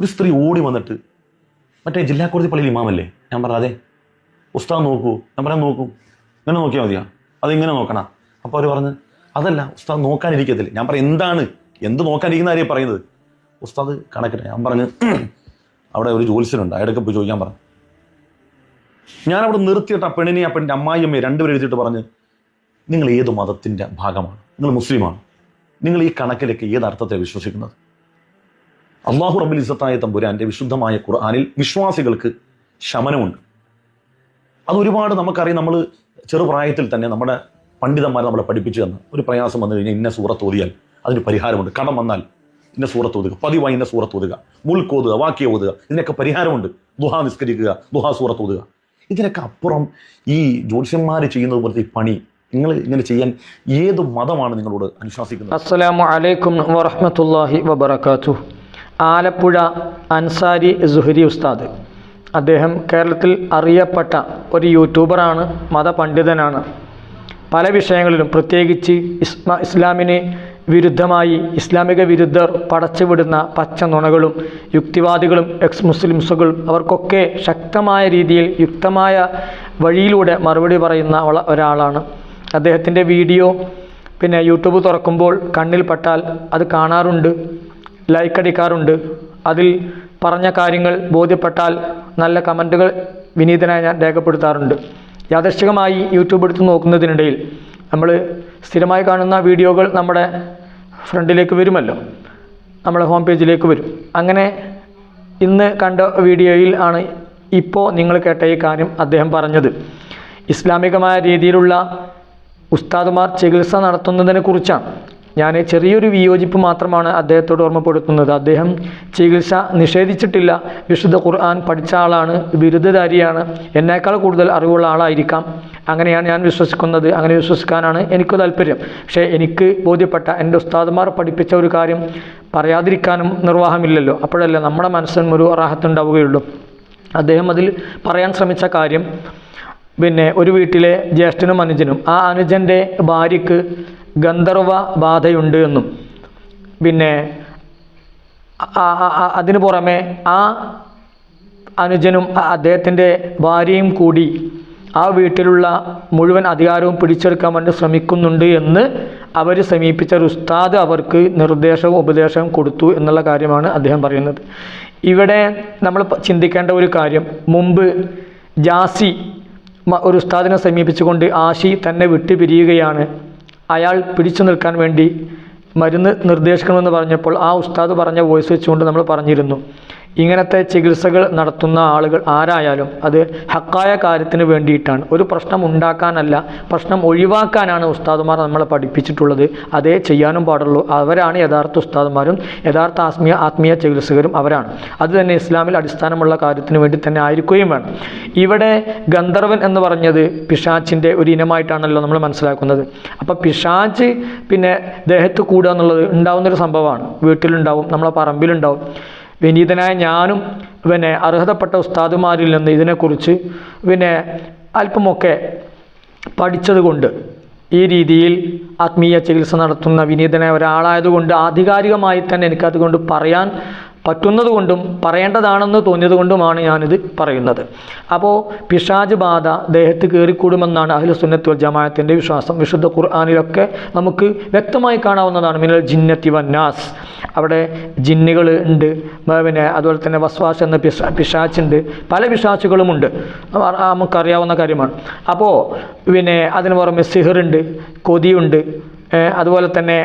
ഒരു സ്ത്രീ ഓടി വന്നിട്ട് മറ്റേ ജില്ലാ കോടതി പള്ളിയിൽ ഇമാമല്ലേ? ഞാൻ പറഞ്ഞു അതെ ഉസ്താദ് നോക്കൂ. ഞാൻ പറയാൻ നോക്കൂ. ഇങ്ങനെ നോക്കിയാൽ മതിയാ? അതിങ്ങനെ നോക്കണം. അപ്പോൾ അവർ പറഞ്ഞ് അതല്ല ഉസ്താദ് നോക്കാനിരിക്കത്തില്ല. ഞാൻ പറയാം എന്താണ്? എന്ത് നോക്കാനിരിക്കുന്ന ആരെയും പറയുന്നത്? ഉസ്താദ് കണക്കിട്ട് ഞാൻ പറഞ്ഞ് അവിടെ ഒരു ജോത്സ്യനുണ്ട് അയാൾക്ക് പോയി ചോദിക്കാൻ പറഞ്ഞു. ഞാൻ അവിടെ നിർത്തിയിട്ട് ആ പെണ്ണിനെ ആ പെണ്ണിന്റെ അമ്മായിയമ്മയെ രണ്ടുപേരും എഴുതിയിട്ട് പറഞ്ഞ് നിങ്ങൾ ഏത് മതത്തിന്റെ ഭാഗമാണ്? നിങ്ങൾ മുസ്ലിമാണ്? നിങ്ങൾ ഈ കണക്കിലൊക്കെ ഏത് അർത്ഥത്തെ വിശ്വസിക്കുന്നത്? അള്ളാഹു റബ്ബുൽ ഇസത്തായ തമ്പുരാന്റെ വിശുദ്ധമായ ഖുർആാനിൽ വിശ്വാസികൾക്ക് ശമനമുണ്ട്. അതൊരുപാട് നമുക്കറിയാം നമ്മൾ ചെറുപ്രായത്തിൽ തന്നെ നമ്മുടെ പണ്ഡിതന്മാർ നമ്മളെ പഠിപ്പിച്ചു തന്ന ഒരു പ്രയാസം വന്നു കഴിഞ്ഞാൽ ഇന്ന സൂറത്ത് ഓതിയാൽ അതിന് പരിഹാരമുണ്ട്. കടം വന്നാൽ ഇന്ന സൂറത്ത് ഓതുക പതിവായി ഇന്ന സൂറത്ത് ഓതുക മുൾക്ക് ഓതുക വാക്യ ഓതുക ഇതിനൊക്കെ പരിഹാരമുണ്ട്. ദുഹാ നിസ്കരിക്കുക ദുഹാ സൂറത്ത് ഓതുക. ഇതിനൊക്കെ അപ്പുറം ഈ ജ്യോതിഷന്മാർ ചെയ്യുന്നത് പോലത്തെ ഈ പണി നിങ്ങൾ ഇങ്ങനെ ചെയ്യാൻ ഏത് മതമാണ് നിങ്ങളോട് അനുശാസിക്കുന്നത്? അസ്സലാമു അലൈക്കും വറഹ്മത്തുള്ളാഹി വബറകാതുഹു. ആലപ്പുഴ അൻസാരി സുഹരി ഉസ്താദ്. അദ്ദേഹം കേരളത്തിൽ അറിയപ്പെട്ട ഒരു യൂട്യൂബറാണ് മതപണ്ഡിതനാണ്. പല വിഷയങ്ങളിലും പ്രത്യേകിച്ച് ഇസ്മ ഇസ്ലാമിന് വിരുദ്ധമായി ഇസ്ലാമിക വിരുദ്ധർ പടച്ചുവിടുന്ന പച്ച നുണകളും യുക്തിവാദികളും എക്സ് മുസ്ലിംസുകളും അവർക്കൊക്കെ ശക്തമായ രീതിയിൽ യുക്തമായ വഴിയിലൂടെ മറുപടി പറയുന്ന ഒരാളാണ്. അദ്ദേഹത്തിന്റെ വീഡിയോ പിന്നെ യൂട്യൂബ് തുറക്കുമ്പോൾ കണ്ണിൽ പെട്ടാൽ അത് കാണാറുണ്ട്. ലൈക്ക് അടിക്കാറുണ്ട് അതിൽ പറഞ്ഞ കാര്യങ്ങൾ ബോധ്യപ്പെട്ടാൽ നല്ല കമന്റുകൾ വിനീതനായി ഞാൻ രേഖപ്പെടുത്താറുണ്ട്. യാദർശികമായി യൂട്യൂബ് എടുത്ത് നോക്കുന്നതിനിടയിൽ നമ്മൾ സ്ഥിരമായി കാണുന്ന വീഡിയോകൾ നമ്മുടെ ഫ്രണ്ടിലേക്ക് വരുമല്ലോ. നമ്മുടെ ഹോം പേജിലേക്ക് വരും. അങ്ങനെ ഇന്ന് കണ്ട വീഡിയോയിൽ ആണ് ഇപ്പോൾ നിങ്ങൾ കേട്ട ഈ കാര്യം അദ്ദേഹം പറഞ്ഞത്. ഇസ്ലാമികമായ രീതിയിലുള്ള ഉസ്താദുമാർ ചികിത്സ നടത്തുന്നതിനെ കുറിച്ചാണ്. ഞാൻ ചെറിയൊരു വിയോജിപ്പ് മാത്രമാണ് അദ്ദേഹത്തോട് ഓർമ്മപ്പെടുത്തുന്നത്. അദ്ദേഹം ചികിത്സ നിഷേധിച്ചിട്ടില്ല. വിശുദ്ധ ഖുർആൻ പഠിച്ച ആളാണ് ബിരുദധാരിയാണ്. എന്നേക്കാൾ കൂടുതൽ അറിവുള്ള ആളായിരിക്കാം. അങ്ങനെയാണ് ഞാൻ വിശ്വസിക്കുന്നത്. അങ്ങനെ വിശ്വസിക്കാനാണ് എനിക്ക് താല്പര്യം. പക്ഷേ എനിക്ക് ബോധ്യപ്പെട്ട എന്റെ ഉസ്താദുമാർ പഠിപ്പിച്ച ഒരു കാര്യം പറയാതിരിക്കാനും നിർവാഹമില്ലല്ലോ. അപ്പോഴല്ലേ നമ്മുടെ മനസ്സിനും ഒരു റാഹത്തുണ്ടാവുകയുള്ളൂ അദ്ദേഹം അതിൽ പറയാൻ ശ്രമിച്ച കാര്യം പിന്നെ ഒരു വീട്ടിലെ ജ്യേഷ്ഠനും അനുജനും. ആ അനുജന്റെ ഭാര്യയ്ക്ക് ഗന്ധർവ ബാധയുണ്ട് എന്നും. പിന്നെ അതിനു പുറമെ ആ അനുജനും അദ്ദേഹത്തിന്റെ ഭാര്യയും കൂടി ആ വീട്ടിലുള്ള മുഴുവൻ അധികാരവും പിടിച്ചെടുക്കാൻ വേണ്ടി ശ്രമിക്കുന്നുണ്ട് എന്ന് അവർ സമീപിച്ച ഒരു ഉസ്താദ് അവർക്ക് നിർദ്ദേശവും ഉപദേശവും കൊടുത്തു എന്നുള്ള കാര്യമാണ് അദ്ദേഹം പറയുന്നത്. ഇവിടെ നമ്മൾ ചിന്തിക്കേണ്ട ഒരു കാര്യം. മുമ്പ് ജാസി ഒരു ഉസ്താദിനെ സമീപിച്ചുകൊണ്ട് ആശി തന്നെ വിട്ടുപിരിയുകയാണ്. അയാൾ പിടിച്ചു നിൽക്കാൻ വേണ്ടി മരുന്ന് നിർദ്ദേശിക്കണമെന്ന് പറഞ്ഞപ്പോൾ ആ ഉസ്താദ് പറഞ്ഞ വോയിസ് വെച്ചുകൊണ്ട് നമ്മൾ പറഞ്ഞിരുന്നു. ഇങ്ങനത്തെ ചികിത്സകൾ നടത്തുന്ന ആളുകൾ ആരായാലും അത് ഹക്കായ കാര്യത്തിന് വേണ്ടിയിട്ടാണ്. ഒരു പ്രശ്നം ഉണ്ടാക്കാനല്ല പ്രശ്നം ഒഴിവാക്കാനാണ് ഉസ്താദുമാർ നമ്മളെ പഠിപ്പിച്ചിട്ടുള്ളത്. അതേ ചെയ്യാനും പാടുള്ളൂ. അവരാണ് യഥാർത്ഥ ഉസ്താദുമാരും യഥാർത്ഥ ആത്മീയ ആത്മീയ ചികിത്സകരും അവരാണ്. അത് തന്നെ ഇസ്ലാമിൽ അടിസ്ഥാനമുള്ള കാര്യത്തിന് വേണ്ടി തന്നെ ആയിരിക്കുകയും വേണം. ഇവിടെ ഗന്ധർവൻ എന്ന് പറഞ്ഞത് പിശാച്ചിന്റെ ഒരു ഇനമായിട്ടാണല്ലോ നമ്മൾ മനസ്സിലാക്കുന്നത്. അപ്പോൾ പിശാച്ച് പിന്നെ ദേഹത്ത് കൂടുക എന്നുള്ളത് ഉണ്ടാവുന്നൊരു സംഭവമാണ്. വീട്ടിലുണ്ടാവും നമ്മളെ പറമ്പിലുണ്ടാവും. വിനീതനായ ഞാനും പിന്നെ അർഹതപ്പെട്ട ഉസ്താദുമാരിൽ നിന്ന് ഇതിനെക്കുറിച്ച് പിന്നെ അല്പമൊക്കെ പഠിച്ചതുകൊണ്ട് ഈ രീതിയിൽ ആത്മീയ ചികിത്സ നടത്തുന്ന വിനീതനായ ഒരാളായതുകൊണ്ട് ആധികാരികമായി തന്നെ എനിക്കതുകൊണ്ട് പറയാൻ പറ്റുന്നതുകൊണ്ടും പറയേണ്ടതാണെന്ന് തോന്നിയതുകൊണ്ടുമാണ് ഞാനിത് പറയുന്നത്. അപ്പോൾ പിശാജ് ബാധ ദേഹത്ത് കയറിക്കൂടുമെന്നാണ് അഖില സുന്നത്ത് വൽ വിശ്വാസം. വിശുദ്ധ ഖുർആാനിലൊക്കെ നമുക്ക് വ്യക്തമായി കാണാവുന്നതാണ്. മിനൽ ജിന്നത്തി വന്നാസ് അവിടെ ജിന്നുകൾ ഉണ്ട്. പിന്നെ അതുപോലെ തന്നെ വസ്വാസ് എന്ന പിശാ പിശാച്ചുണ്ട്. പല പിശാച്ചുകളുമുണ്ട്. നമുക്കറിയാവുന്ന കാര്യമാണ്. അപ്പോൾ പിന്നെ അതിന് പുറമെ സിഹറുണ്ട് കൊതിയുണ്ട്. അതുപോലെ തന്നെ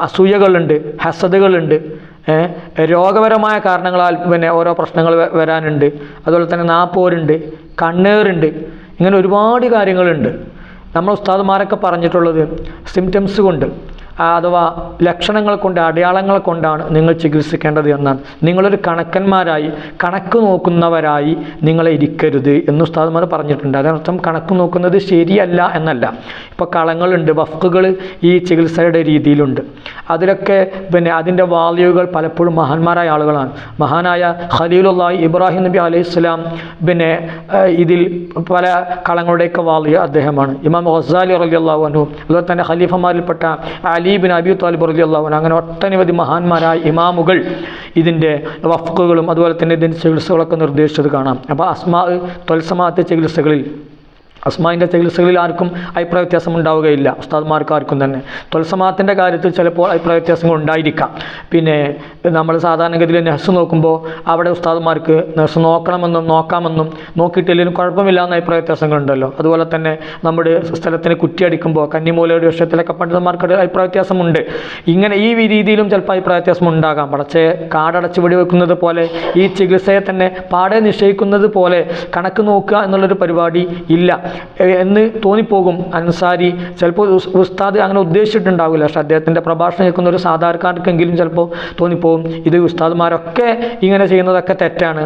അസൂയകളുണ്ട് ഹസദുകളുണ്ട്. രോഗപരമായ കാരണങ്ങളാൽ പിന്നെ ഓരോ പ്രശ്നങ്ങൾ വരാനുണ്ട്. അതുപോലെ തന്നെ നാപ്പോരുണ്ട് കണ്ണേറുണ്ട് ഇങ്ങനെ ഒരുപാട് കാര്യങ്ങളുണ്ട്. നമ്മൾ ഉസ്താദുമാരൊക്കെ പറഞ്ഞിട്ടുള്ളത് സിംറ്റംസ് കൊണ്ട്. അഥവാ ലക്ഷണങ്ങൾ കൊണ്ട് അടയാളങ്ങൾ കൊണ്ടാണ് നിങ്ങൾ ചികിത്സിക്കേണ്ടത് എന്നാണ്. നിങ്ങളൊരു കണക്കന്മാരായി കണക്ക് നോക്കുന്നവരായി നിങ്ങളെ ഇരിക്കരുത് എന്ന് ഉസ്താദ്മാർ പറഞ്ഞിട്ടുണ്ട്. അതിനർത്ഥം കണക്ക് നോക്കുന്നത് ശരിയല്ല എന്നല്ല. ഇപ്പോൾ കളങ്ങളുണ്ട് വഫ്കുകൾ ഈ ചികിത്സയുടെ രീതിയിലുണ്ട്. അതിലൊക്കെ പിന്നെ അതിന്റെ വാല്യുകൾ പലപ്പോഴും മഹാന്മാരായ ആളുകളാണ്. മഹാനായ ഖലീലുള്ള ഇബ്രാഹിം നബി അലൈഹി സ്വലാം പിന്നെ ഇതിൽ പല കളങ്ങളുടെയൊക്കെ വാല്യൂ അദ്ദേഹമാണ്. ഇമാം ഹസാലി അലി അള്ളാഹു അൻഹു അതുപോലെ തന്നെ ഖലീഫമാരിൽപ്പെട്ട അലി ബിൻ അബി താലിബ് റലി അങ്ങനെ ഒട്ടനവധി മഹാന്മാരായ ഇമാമുകൾ ഇതിന്റെ വഫ്ക്കുകളും അതുപോലെ തന്നെ ഇതിന്റെ ചികിത്സകളൊക്കെ നിർദ്ദേശിച്ചത് കാണാം. അപ്പോൾ അസ്മാ തൊൽസമാത്തെ ചികിത്സകളിൽ അസ്മാവിന്റെ ചികിത്സകളിൽ ആർക്കും അഭിപ്രായ വ്യത്യാസം ഉണ്ടാവുകയില്ല. ഉസ്താദ്മാർക്ക് ആർക്കും തന്നെ. തൊൽസമാത്തിന്റെ കാര്യത്തിൽ ചിലപ്പോൾ അഭിപ്രായ വ്യത്യാസങ്ങൾ ഉണ്ടായിരിക്കാം. പിന്നെ നമ്മൾ സാധാരണഗതിയിൽ നഴ്സ് നോക്കുമ്പോൾ അവിടെ ഉസ്താദ്മാർക്ക് നഴ്സ് നോക്കണമെന്നും നോക്കാമെന്നും നോക്കിയിട്ടില്ലെങ്കിലും കുഴപ്പമില്ല എന്ന അഭിപ്രായ വ്യത്യാസങ്ങളുണ്ടല്ലോ. അതുപോലെ തന്നെ നമ്മുടെ സ്ഥലത്തിന് കുറ്റിയടിക്കുമ്പോൾ കന്നിമൂലയുടെ വിഷയത്തിലൊക്കെ പണ്ഡിതന്മാർക്ക് അഭിപ്രായ വ്യത്യാസമുണ്ട്. ഇങ്ങനെ ഈ രീതിയിലും ചിലപ്പോൾ അഭിപ്രായ വ്യത്യാസം ഉണ്ടാകാം. പക്ഷേ കാടടച്ച് വെടിവെക്കുന്നത് പോലെ ഈ ചികിത്സയെ തന്നെ പാടെ നിശ്ചയിക്കുന്നത് പോലെ കണക്ക് നോക്കുക എന്നുള്ളൊരു പരിപാടി ഇല്ല. എന്ന് തോന്നിപ്പോകും അൻസാരി. ചിലപ്പോൾ ഉസ്താദ് അങ്ങനെ ഉദ്ദേശിച്ചിട്ടുണ്ടാവില്ല. പക്ഷേ അദ്ദേഹത്തിന്റെ പ്രഭാഷണം കേൾക്കുന്ന ഒരു സാധാരണക്കാർക്കെങ്കിലും ചിലപ്പോൾ തോന്നിപ്പോകും. ഇത് ഉസ്താദ്മാരൊക്കെ ഇങ്ങനെ ചെയ്യുന്നതൊക്കെ തെറ്റാണ്.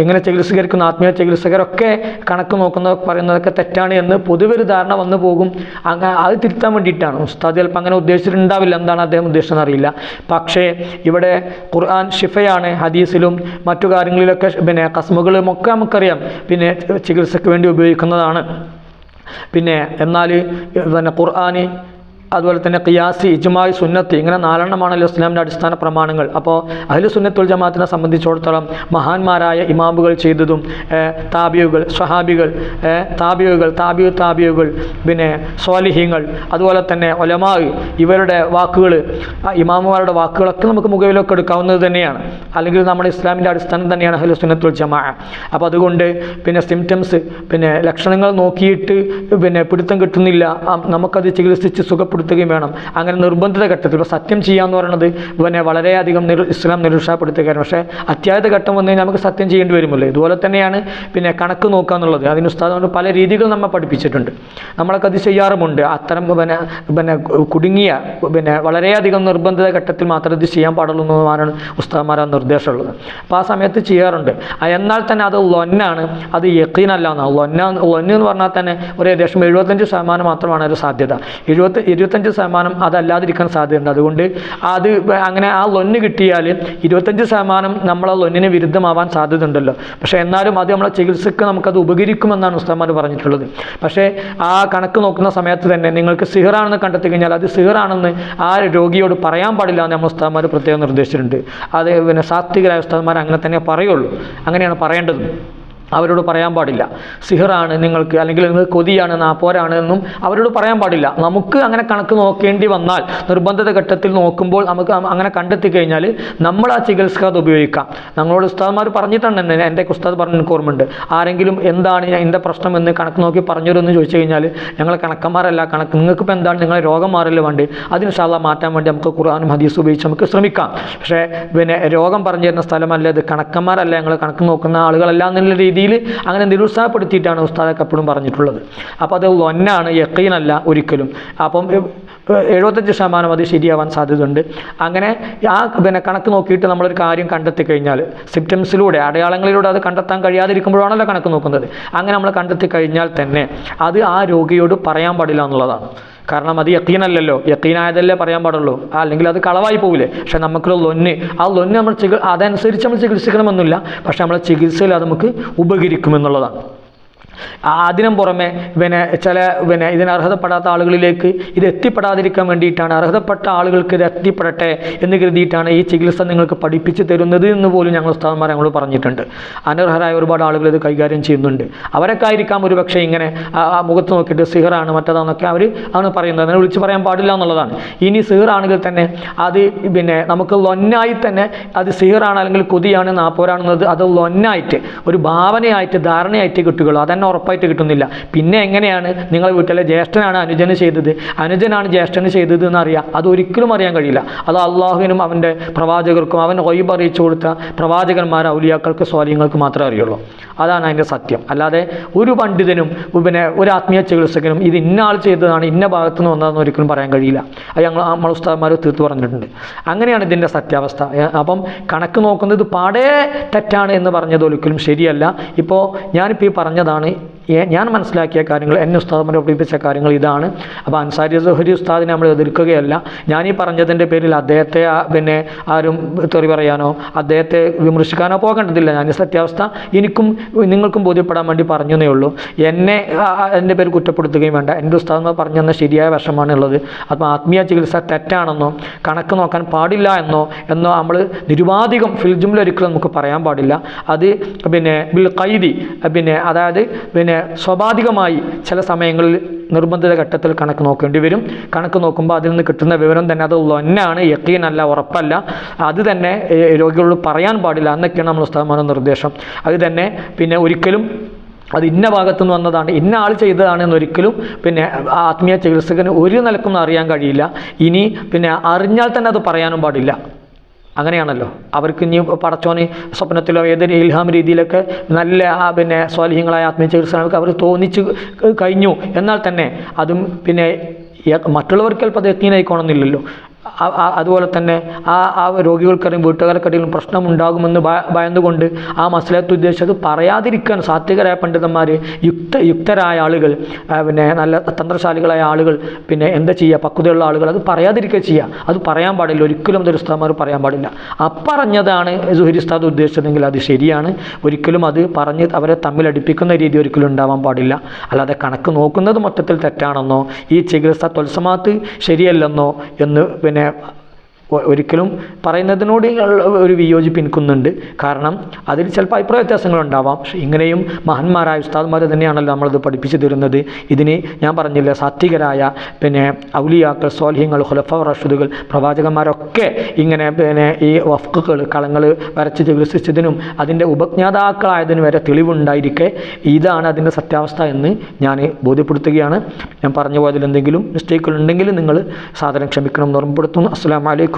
ഇങ്ങനെ ചികിത്സകരിക്കുന്ന ആത്മീയ ചികിത്സകരൊക്കെ കണക്ക് നോക്കുന്ന പറയുന്നതൊക്കെ തെറ്റാണ് എന്ന് പൊതുവെ ഒരു ധാരണ വന്നു പോകും. അങ്ങ അത് തിരുത്താൻ വേണ്ടിയിട്ടാണ്. ഉസ്താദ് ചിലപ്പോൾ അങ്ങനെ ഉദ്ദേശിച്ചിട്ടുണ്ടാവില്ല. എന്താണ് അദ്ദേഹം ഉദ്ദേശിച്ചതെന്ന് അറിയില്ല. പക്ഷേ ഇവിടെ ഖുർആൻ ഷിഫയാണ് ഹദീസിലും മറ്റു കാര്യങ്ങളിലൊക്കെ പിന്നെ കസ്മുകളും ഒക്കെ നമുക്കറിയാം. പിന്നെ ചികിത്സയ്ക്ക് വേണ്ടി ഉപയോഗിക്കുന്നതാണ് പിന്നെ എന്നാൽ പിന്നെ ഖുർആന് അതുപോലെ തന്നെ ഖിയാസി ഇജുമായി സുന്നത്ത് ഇങ്ങനെ നാലെണ്ണമാണല്ലോ ഇസ്ലാമിന്റെ അടിസ്ഥാന പ്രമാണങ്ങൾ. അപ്പോൾ അഹ്ലു സുന്നത്തുൽ ജമാഅത്തിനെ സംബന്ധിച്ചിടത്തോളം മഹാന്മാരായ ഇമാമുകൾ ചെയ്തതും താബിയുകൾ സ്വഹാബികൾ താബിയുകൾ താബിയു താബിയുകൾ പിന്നെ സ്വാലിഹ്യങ്ങൾ അതുപോലെ തന്നെ ഒലമാ ഇവരുടെ വാക്കുകൾ ഇമാമുമാരുടെ വാക്കുകളൊക്കെ നമുക്ക് മുഖവിലൊക്കെ എടുക്കാവുന്നത് തന്നെയാണ്. അല്ലെങ്കിൽ നമ്മുടെ ഇസ്ലാമിന്റെ അടിസ്ഥാനം തന്നെയാണ് അഹ്ലു സുന്നത്തുൽ ജമാ അപ്പോൾ അതുകൊണ്ട് പിന്നെ സിംറ്റംസ് പിന്നെ ലക്ഷണങ്ങൾ നോക്കിയിട്ട് പിന്നെ പിടുത്തം കിട്ടുന്നില്ല. നമുക്കത് ചികിത്സിച്ച് സുഖപ്പെടുത്തുകയും വേണം. അങ്ങനെ നിർബന്ധിത ഘട്ടത്തിൽ ഇപ്പോൾ സത്യം ചെയ്യാന്ന് പറയുന്നത് പിന്നെ വളരെയധികം നിരു ഇസ്ലാം നിരുത്സാഹപ്പെടുത്തുകയാണ്. പക്ഷേ അത്യാഹിത ഘട്ടം വന്നു കഴിഞ്ഞാൽ നമുക്ക് സത്യം ചെയ്യേണ്ടി വരുമല്ലോ. ഇതുപോലെ തന്നെയാണ് പിന്നെ കണക്ക് നോക്കുക എന്നുള്ളത്. അതിന് ഉസ്താദ് പല രീതികൾ നമ്മൾ പഠിപ്പിച്ചിട്ടുണ്ട്. നമ്മളൊക്കെ അത് ചെയ്യാറുമുണ്ട്. അത്തരം പിന്നെ പിന്നെ കുടുങ്ങിയ പിന്നെ വളരെയധികം നിർബന്ധിത ഘട്ടത്തിൽ മാത്രം ഇത് ചെയ്യാൻ പാടുള്ളൂ എന്നതാണ് ഉസ്താദ്മാരാ നിർദ്ദേശമുള്ളത്. അപ്പോൾ ആ സമയത്ത് ചെയ്യാറുണ്ട്. എന്നാൽ തന്നെ അത് ലൊന്നാണ്. അത് യക്കീനല്ല. എന്നാണ് ലൊന്ന ലൊന്ന് എന്ന് പറഞ്ഞാൽ തന്നെ ഒരു ഏകദേശം എഴുപത്തഞ്ച് ശതമാനം മാത്രമാണ് ഒരു സാധ്യത. എഴുപത്തി ഇരുപത്തഞ്ച് ശതമാനം അതല്ലാതിരിക്കാൻ സാധ്യതയുണ്ട്. അതുകൊണ്ട് അത് അങ്ങനെ ആ ലൊന്ന് കിട്ടിയാൽ ഇരുപത്തഞ്ച് ശതമാനം നമ്മൾ ആ ലൊന്നിന് വിരുദ്ധമാവാൻ സാധ്യതയുണ്ടല്ലോ. പക്ഷേ എന്നാലും അത് നമ്മളെ ചികിത്സക്ക് നമുക്കത് ഉപകരിക്കുമെന്നാണ് ഉസ്താമാർ പറഞ്ഞിട്ടുള്ളത്. പക്ഷേ ആ കണക്ക് നോക്കുന്ന സമയത്ത് തന്നെ നിങ്ങൾക്ക് സിഹറാണെന്ന് കണ്ടെത്തി കഴിഞ്ഞാൽ അത് സിഹറാണെന്ന് ആ രോഗിയോട് പറയാൻ പാടില്ല എന്ന് നമ്മൾ ഉസ്താമാർ പ്രത്യേകം നിർദ്ദേശിച്ചിട്ടുണ്ട്. അത് പിന്നെ സാത്വികരായ ഉസ്താദ്മാർ അങ്ങനെ തന്നെ പറയുള്ളൂ. അങ്ങനെയാണ് പറയേണ്ടത്. അവരോട് പറയാൻ പാടില്ല. സിഹറാണ് നിങ്ങൾക്ക് അല്ലെങ്കിൽ നിങ്ങൾ കൊതിയാണ് നാപ്പോരാണ് എന്നും അവരോട് പറയാൻ പാടില്ല. നമുക്ക് അങ്ങനെ കണക്ക് നോക്കേണ്ടി വന്നാൽ നിർബന്ധിത ഘട്ടത്തിൽ നോക്കുമ്പോൾ നമുക്ക് അങ്ങനെ കണ്ടെത്തി കഴിഞ്ഞാൽ നമ്മൾ ആ ചികിത്സ അത് ഉപയോഗിക്കാം. ഞങ്ങളോട് ഉസ്താദ്മാർ പറഞ്ഞിട്ടുണ്ട് തന്നെ എന്റെ ഉസ്താദ് പറഞ്ഞ എനിക്ക് ഓർമ്മയുണ്ട്. ആരെങ്കിലും എന്താണ് എന്റെ പ്രശ്നം എന്ന് കണക്ക് നോക്കി പറഞ്ഞു എന്ന് ചോദിച്ചു കഴിഞ്ഞാൽ ഞങ്ങൾ കണക്കന്മാരല്ല കണക്ക് നിങ്ങൾക്ക് ഇപ്പോൾ എന്താണ് നിങ്ങളെ രോഗം മാറില്ല വേണ്ടി അതിന് ഷാള മാറ്റാൻ വേണ്ടി നമുക്ക് ഖുർആാനും ഹദീസ് ഉപയോഗിച്ച് നമുക്ക് ശ്രമിക്കാം. പക്ഷേ പിന്നെ രോഗം പറഞ്ഞു തരുന്ന സ്ഥലമല്ല ഇത്. കണക്കന്മാരല്ല ഞങ്ങൾ കണക്ക് നോക്കുന്ന ആളുകളല്ല എന്നുള്ള രീതിയിൽ അങ്ങനെ നിരുത്സാഹപ്പെടുത്തിയിട്ടാണ് ഉസ്താദൊക്കെ എപ്പോഴും പറഞ്ഞിട്ടുള്ളത്. അപ്പോൾ അത് ഒന്നാണ് യക്കീനല്ല ഒരിക്കലും. അപ്പം എഴുപത്തഞ്ച് ശതമാനം അത് ശരിയാവാൻ സാധ്യതയുണ്ട്. അങ്ങനെ ആ പിന്നെ കണക്ക് നോക്കിയിട്ട് നമ്മളൊരു കാര്യം കണ്ടെത്തി കഴിഞ്ഞാൽ സിംറ്റംസിലൂടെ അടയാളങ്ങളിലൂടെ അത് കണ്ടെത്താൻ കഴിയാതിരിക്കുമ്പോഴാണല്ലോ കണക്ക് നോക്കുന്നത്. അങ്ങനെ നമ്മൾ കണ്ടെത്തി കഴിഞ്ഞാൽ തന്നെ അത് ആ രോഗിയോട് പറയാൻ പാടില്ല എന്നുള്ളതാണ്. കാരണം അത് യക്കീനല്ലല്ലോ. യക്കീനായതല്ലേ പറയാൻ പാടുള്ളൂ. അല്ലെങ്കിൽ അത് കളവായി പോകില്ലേ പക്ഷെ നമുക്കുള്ള ലൊന്ന് ആ ലൊന്ന് നമ്മൾ ചികി അതനുസരിച്ച് നമ്മൾ ചികിത്സിക്കണമെന്നില്ല. പക്ഷെ നമ്മളെ ചികിത്സയിൽ അത് നമുക്ക് ഉപകരിക്കുമെന്നുള്ളതാണ്. അതിനും പുറമെ പിന്നെ ചില പിന്നെ ഇതിന് അർഹതപ്പെടാത്ത ആളുകളിലേക്ക് ഇത് എത്തിപ്പെടാതിരിക്കാൻ വേണ്ടിയിട്ടാണ്. അർഹതപ്പെട്ട ആളുകൾക്ക് ഇത് എത്തിപ്പെടട്ടെ എന്ന് കരുതിയിട്ടാണ് ഈ ചികിത്സ നിങ്ങൾക്ക് പഠിപ്പിച്ചു തരുന്നത് എന്ന് പോലും ഞങ്ങൾ ഉസ്താദന്മാർ ഞങ്ങൾ പറഞ്ഞിട്ടുണ്ട്. അനർഹരായ ഒരുപാട് ആളുകൾ ഇത് കൈകാര്യം ചെയ്യുന്നുണ്ട്. അവരൊക്കെ ആയിരിക്കാം ഒരു പക്ഷേ ഇങ്ങനെ മുഖത്ത് നോക്കിയിട്ട് സിഹറാണ് മറ്റേതാണെന്നൊക്കെ അവർ ആണ് പറയുന്നത്. അതിനെ വിളിച്ച് പറയാൻ പാടില്ല എന്നുള്ളതാണ്. ഇനി സിഹറാണെങ്കിൽ തന്നെ അത് പിന്നെ നമുക്ക് ലൊന്നായി തന്നെ അത് സിഹറാണ് അല്ലെങ്കിൽ കൊതിയാണ് നാപ്പോരാണെന്നത് അത് ലൊന്നായിട്ട് ഒരു ഭാവനയായിട്ട് ധാരണയായിട്ട് കിട്ടുകയുള്ളൂ. അതന്നെ ഉറപ്പായിട്ട് കിട്ടുന്നില്ല. പിന്നെ എങ്ങനെയാണ്? നിങ്ങളെ വീട്ടിലെ ജ്യേഷ്ഠനാണ് അനുജന് ചെയ്തത്. അനുജനാണ് ജ്യേഷ്ഠന് ചെയ്തത് എന്ന് അറിയാം അത് ഒരിക്കലും അറിയാൻ കഴിയില്ല. അത് അള്ളാഹുവിനും അവന്റെ പ്രവാചകർക്കും അവൻ ഒയ്ബ് അറിയിച്ചു കൊടുത്ത പ്രവാചകന്മാർ ഔലിയാക്കൾക്ക് സ്വാലിയങ്ങൾക്ക് മാത്രമേ അറിയുള്ളൂ. അതാണ് അതിന്റെ സത്യം. അല്ലാതെ ഒരു പണ്ഡിതനും പിന്നെ ഒരു ആത്മീയ ചികിത്സകനും ഇത് ഇന്ന ആൾ ചെയ്തതാണ് ഇന്ന ഭാഗത്ത് നിന്ന് വന്നതെന്ന് ഒരിക്കലും പറയാൻ കഴിയില്ല. അത് ഞങ്ങൾ നമ്മൾ ഉസ്താദ്മാർ തീർത്ത് പറഞ്ഞിട്ടുണ്ട്. അങ്ങനെയാണ് ഇതിന്റെ സത്യാവസ്ഥ. അപ്പം കണക്ക് നോക്കുന്നത് പാടേ തെറ്റാണ് എന്ന് പറഞ്ഞത് ഒരിക്കലും ശരിയല്ല. ഇപ്പോൾ ഞാനിപ്പോൾ ഈ പറഞ്ഞതാണ് ഞാൻ മനസ്സിലാക്കിയ കാര്യങ്ങൾ എന്നെ ഉസ്താദ്മാരെ പഠിപ്പിച്ച കാര്യങ്ങൾ ഇതാണ്. അപ്പോൾ അൻസാരി സുഹരി ഉസ്താദിനെ നമ്മൾ എതിർക്കുകയല്ല. ഞാൻ ഈ പറഞ്ഞതിന്റെ പേരിൽ അദ്ദേഹത്തെ പിന്നെ ആരും തെറി പറയാനോ അദ്ദേഹത്തെ വിമർശിക്കാനോ പോകേണ്ടതില്ല. ഞാൻ സത്യാവസ്ഥ എനിക്കും നിങ്ങൾക്കും ബോധ്യപ്പെടാൻ വേണ്ടി പറഞ്ഞു എന്നേ ഉള്ളൂ എന്നെ എന്റെ പേര് കുറ്റപ്പെടുത്തുകയും വേണ്ട. എന്റെ ഉസ്താദ്മാർ പറഞ്ഞു തന്ന ശരിയായ വശമാണ് ഉള്ളത്. അപ്പോൾ ആത്മീയ ചികിത്സ തെറ്റാണെന്നോ കണക്ക് നോക്കാൻ പാടില്ല എന്നോ എന്നോ നമ്മൾ നിരുപാധികം ഫിൽജുമിൽ ഒരിക്കലും നമുക്ക് പറയാൻ പാടില്ല. അത് പിന്നെ ബിൽ ഖൈദി പിന്നെ അതായത് പിന്നെ സ്വാഭാവികമായി ചില സമയങ്ങളിൽ നിർബന്ധിത ഘട്ടത്തിൽ കണക്ക് നോക്കേണ്ടി വരും. കണക്ക് നോക്കുമ്പോൾ അതിൽ നിന്ന് കിട്ടുന്ന വിവരം തന്നെ അത് ഒന്നാണ് യക്കീനല്ല ഉറപ്പല്ല. അത് തന്നെ രോഗികളോട് പറയാൻ പാടില്ല എന്നൊക്കെയാണ് നമ്മൾ ഉസ്താദ്മാരുടെ നിർദ്ദേശം. അത് തന്നെ പിന്നെ ഒരിക്കലും അത് ഇന്ന ഭാഗത്തു നിന്ന് വന്നതാണ് ഇന്ന ആൾ ചെയ്തതാണ് എന്നൊരിക്കലും പിന്നെ ആത്മീയ ചികിത്സകന് ഒരു നിലക്കൊന്നും അറിയാൻ കഴിയില്ല. ഇനി പിന്നെ അറിഞ്ഞാൽ തന്നെ അത് പറയാനും പാടില്ല. അങ്ങനെയാണല്ലോ. അവർക്ക് ഇനി പടച്ചോന് സ്വപ്നത്തിലോ ഏതൊരു ഇൽഹാം രീതിയിലൊക്കെ നല്ല പിന്നെ സ്വാലിഹ്യങ്ങളായ ആത്മീയ ചികിത്സകൾക്ക് അവർ തോന്നിച്ച് കഴിഞ്ഞു. എന്നാൽ തന്നെ അതും പിന്നെ മറ്റുള്ളവർക്ക് ചിലപ്പോൾ അത് ആ- അതുപോലെ തന്നെ ആ ആ രോഗികൾക്കറിയും വീട്ടുകാർക്കിടയിലും പ്രശ്നമുണ്ടാകുമെന്ന് ഭയ ഭയന്നുകൊണ്ട് ആ മസലത്ത് ഉദ്ദേശിച്ചത് പറയാതിരിക്കാൻ സാത്വികരായ പണ്ഡിതന്മാർ യുക്ത യുക്തരായ ആളുകൾ പിന്നെ നല്ല തന്ത്രശാലികളായ ആളുകൾ പിന്നെ എന്താ ചെയ്യുക പക്വതയുള്ള ആളുകൾ അത് പറയാതിരിക്കുക ചെയ്യുക. അത് പറയാൻ പാടില്ല. ഒരിക്കലും അതൊരു ഉസ്താദ്മാർ പറയാൻ പാടില്ല. അപ്പറഞ്ഞതാണ് സുഹരി ഉസ്താദ് ഉദ്ദേശിച്ചതെങ്കിൽ അത് ശരിയാണ്. ഒരിക്കലും അത് പറഞ്ഞ് അവരെ തമ്മിൽ അടുപ്പിക്കുന്ന രീതി ഒരിക്കലും ഉണ്ടാവാൻ പാടില്ല. അല്ലാതെ കണക്ക് നോക്കുന്നത് മൊത്തത്തിൽ തെറ്റാണെന്നോ ഈ ചികിത്സ തൊൽസമാത്ത് ശരിയല്ലെന്നോ എന്ന് പിന്നെ have ഒരിക്കലും പറയുന്നതിനോട് ഒരു വിയോജിപ്പ് എനിക്കുന്നുണ്ട് കാരണം അതിൽ ചിലപ്പോൾ അഭിപ്രായ വ്യത്യാസങ്ങളുണ്ടാവാം. പക്ഷേ ഇങ്ങനെയും മഹാന്മാരായ ഉസ്താദ്മാർ തന്നെയാണല്ലോ നമ്മളത് പഠിപ്പിച്ചു തരുന്നത്. ഇതിന് ഞാൻ പറഞ്ഞില്ല സാത്വികരായ പിന്നെ ഔലിയാക്കൾ സ്വാലിഹ്യങ്ങൾ ഹുലഫ റഷുദുകൾ പ്രവാചകന്മാരൊക്കെ ഇങ്ങനെ പിന്നെ ഈ വഫ്ക്കുകൾ കളങ്ങൾ വരച്ച് ചികിത്സിച്ചതിനും അതിന്റെ ഉപജ്ഞാതാക്കളായതിനും വരെ തെളിവുണ്ടായിരിക്കെ ഇതാണ് അതിന്റെ സത്യാവസ്ഥ എന്ന് ഞാൻ ബോധ്യപ്പെടുത്തുകയാണ്. ഞാൻ പറഞ്ഞു പോയതിൽ എന്തെങ്കിലും മിസ്റ്റേക്കുകൾ ഉണ്ടെങ്കിൽ നിങ്ങൾ സാധനം ക്ഷമിക്കണം എന്ന് ഓർമ്മപ്പെടുത്തുന്നു. അസ്സാം വലൈക്കും